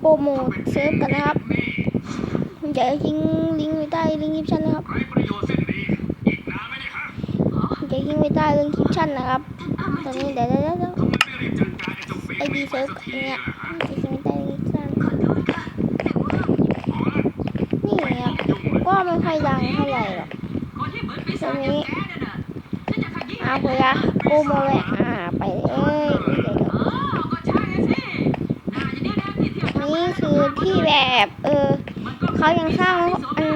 โปรโมทเซิร์ฟกันนะครับผมจะทิ้งลิงก์ไว้ใต้ลิงก์คลิปชั่นนะครับผมจะทิ้งไว้ใต้ลิงก์คลิปชั่นนะครับ ตอนนี้เดี๋ยวเดี๋ยวเดี๋ยวไอดีเซิร์ฟเนี้ยจะทิ้งไว้ใต้ลิงก์คลิปชั่นนี่ครับก็ไม่ค่อยดังเท่าไหร่หรอกตอนนี้เอาไปละโปรโมเลยอ่าไปเลยนี่คือที่ แบบเออเขายังสร้างอื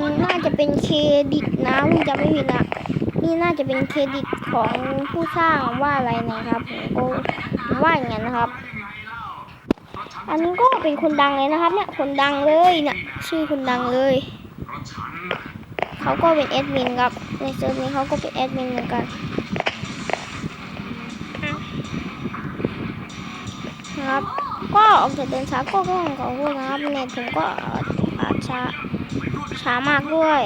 มน่าจะเป็นเครดิตนะผมจะไม่ผิดนะนี่น่าจะเป็นเครดิตของผู้สร้างว่าอะไรนะครับผมก็ว่าอย่างนั้นนะครับ อันนี้ก็เป็นคนดังเลยนะครับ เนี่ยคนดังเลยเนี่ยชื่อคนดังเลยเขาก็เป็นแอดมินครับในเซิร์ฟนี้เขาก็เป็นแอดมินเหมือนกันครับ ก็ออกจากเดินช้าก็ต้องขอโทษนะครับเน็ตผมก็อาจช้าช้ามากด้วย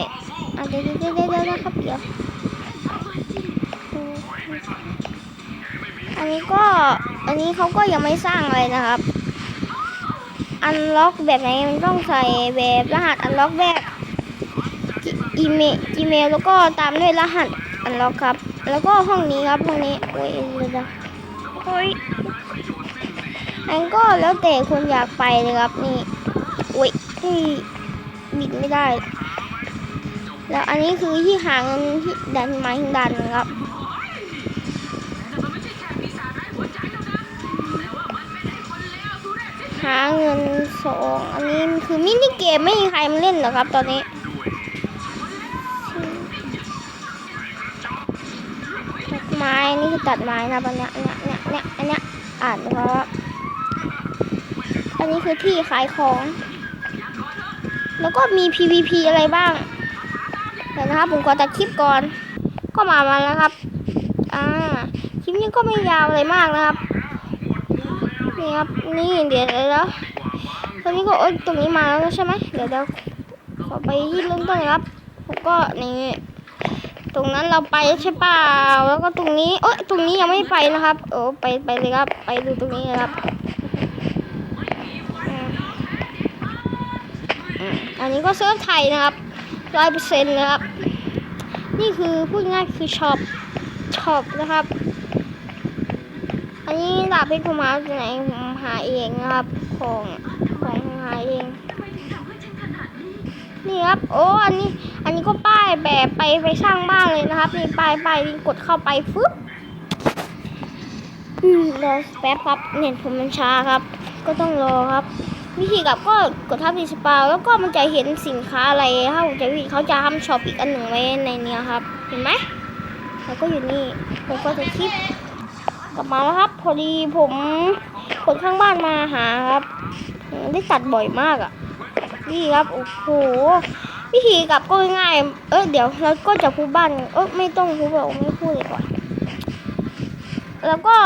อาจจะเดี๋ยวเดี๋ยวเดี๋ยวนะครับเดี๋ยวอันนี้ก็อันนี้เขาก็ยังไม่สร้างอะไรนะครับ อันล็อกแบบไหนมันต้องใส่แบบรหัสอันล็อกแบบอีเมลอีเมลแล้วก็ตามด้วยรหัสอันล็อกครับ แล้วก็ห้องนี้ครับห้องนี้โอ้ยเดี๋ยวเดี๋ยวโอ้ย อันก็แล้วแต่คนอยากไปเลยครับนี่โอ้ยนี่บิดไม่ได้ แล้วอันนี้คือที่หาเงินที่ดันไม้ดันนะครับหาเงินสองอันนี้คือมินิเกมไม่มีใครมาเล่นหรอครับตอนนี้ตัดไม้นี่คือตัดไม้นะปันเนี้ยเนี่ยเนี่ยเนี่ยอันเนี้ยอ่านเพราะ อันนี้คือที่ขายของ แล้วก็มี PVP อะไรบ้างเดี๋ยวนะครับผมขอตัดคลิปก่อน ก็มามาแล้วครับ อ่า คลิปนี้ก็ไม่ยาวอะไรมากนะครับ นี่ครับ นี่เดี๋ยวแล้วตอนนี้ก็เอ้ยตรงนี้มาแล้วใช่ไหมเดี๋ยวเดี๋ยวขอไปที่เริ่มต้นครับผมก็นี่ตรงนั้นเราไปใช่เปล่า แล้วก็ตรงนี้ เอ้ยตรงนี้ยังไม่ไปนะครับ โอ้ไปไปเลยครับ ไปดูตรงนี้เลยครับอืม อันนี้ก็เซิร์ฟไทยนะครับร้อยเปอร์เซ็นต์นะครับ นี่คือพูดง่ายคือช็อปช็อปนะครับ อันนี้ดาบเพชรผมมาจากไหนผมหาเองนะครับ ของของหาเอง นี่ครับ โอ้อันนี้ อันนี้ก็ป้ายแบบไปไปสร้างบ้านเลยนะครับนี่ป้ายป้ายนี่กดเข้าไปฟึ๊บอืมรอแป๊บครับเน็ตผมมันช้าครับ ก็ต้องรอครับ วิธีกลับก็กดทับรีสปาแล้วก็มันจะเห็นสินค้าอะไรถ้าผมจะวิธีเขาจะทำช็อปอีกอันหนึ่งไว้ในเนี้ยครับ เห็นไหมแล้วก็อยู่นี่ผมก็จะคลิปกลับมาแล้วครับ พอดีผมคนข้างบ้านมาหาครับได้ตัดบ่อยมากอะ่ะนี่ครับโอ้โหวิธีกลับก็ง่ายเออเดี๋ยวเราก็จะพูดบ้านเออไม่ต้องพูดแบบไม่พูดเลยก่อนแล้วก็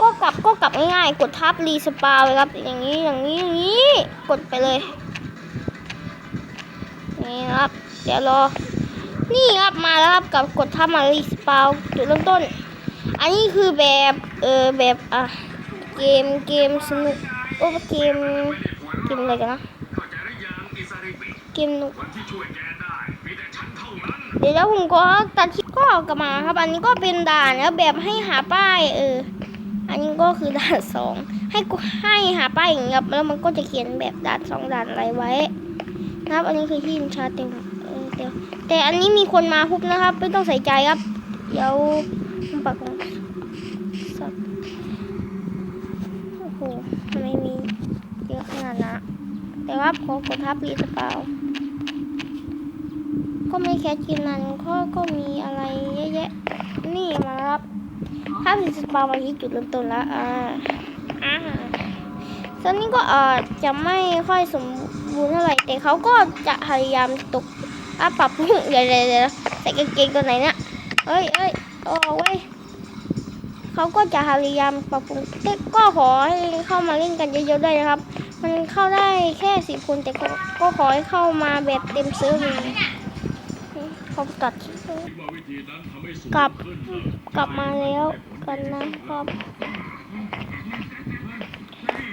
ก็กลับก็กลับง่ายๆ กดทับรีสปาเลยครับ อย่างนี้อย่างนี้อย่างนี้กดไปเลย นี่ครับ เดี๋ยวรอ นี่ครับมาแล้วครับกับกดทับมารีสปาจุดเริ่มต้น อันนี้คือแบบเออแบบอะเกมเกมสนุกโอ้เกมเกมอะไรกันนะเกมนุกเดี๋ยวแล้วผมก็ตัดคลิปก็กลับมาครับ อันนี้ก็เป็นด่านแล้วแบบให้หาป้ายเออ อันนี้ก็คือด่านสองให้กูให้หาป้ายอย่างเงี้ยแล้วมันก็จะเขียนแบบด่านสองด่านอะไรไว้นะครับ อันนี้คือที่อินชาเต็มเออเดี๋ยวแต่อันนี้มีคนมาฮุบนะครับ ไม่ต้องใส่ใจครับ เดี๋ยวปักของสัตว์โอ้โหทำไมมีเยอะขนาดนั้นแต่ว่าขอกดทับรีสเปล่าก็ไม่แค่กินนั้นก็ก็มีอะไรเยอะแยะนี่มารับ ทับรีสปล่ามาที่จุดเริ่มต้นแล้วอ่าอ่าตอนนี้ก็อ่อจะไม่ค่อยสมบูรณ์เท่าไหร่แต่เขาก็จะพยายามตกอะปรับปรุงเดี๋ยวเดี๋ยวใส่กางเกงตัวไหนเนี่ยเอ้ยเอ้ยโอ้เว้ยเขาก็จะพยายามปรับปรุงแต่ก็ขอให้เข้ามาเล่นกันเยอะๆด้วยนะครับ มันเข้าได้แค่สิบคนแต่ก็ก็ขอให้เข้ามาแบบเต็มเซิร์ฟเลย เขาตัดกลับกลับมาแล้วกันนะครับ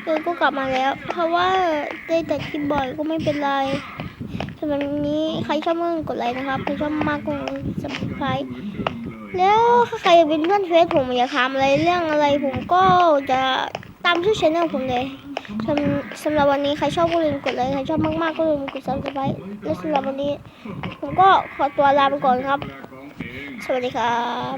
เออก็กลับมาแล้ว เพราะว่าได้แต่คลิปบ่อยก็ไม่เป็นไรสำหรับวันนี้ใครชอบก็กดไลค์นะครับ ใครชอบมากกด subscribe แล้วถ้าใครอยากเป็นเพื่อนเฟซผมอยากถามอะไรเรื่องอะไรผมก็จะตามชื่อช anel ผมเลย สำหรับวันนี้ใครชอบก็ลืมกดไลค์ใครชอบมากๆก็ลืมกดซับสไครต์และสำหรับวันนี้ ผมก็ขอตัวลาไปก่อนครับ สวัสดีครับ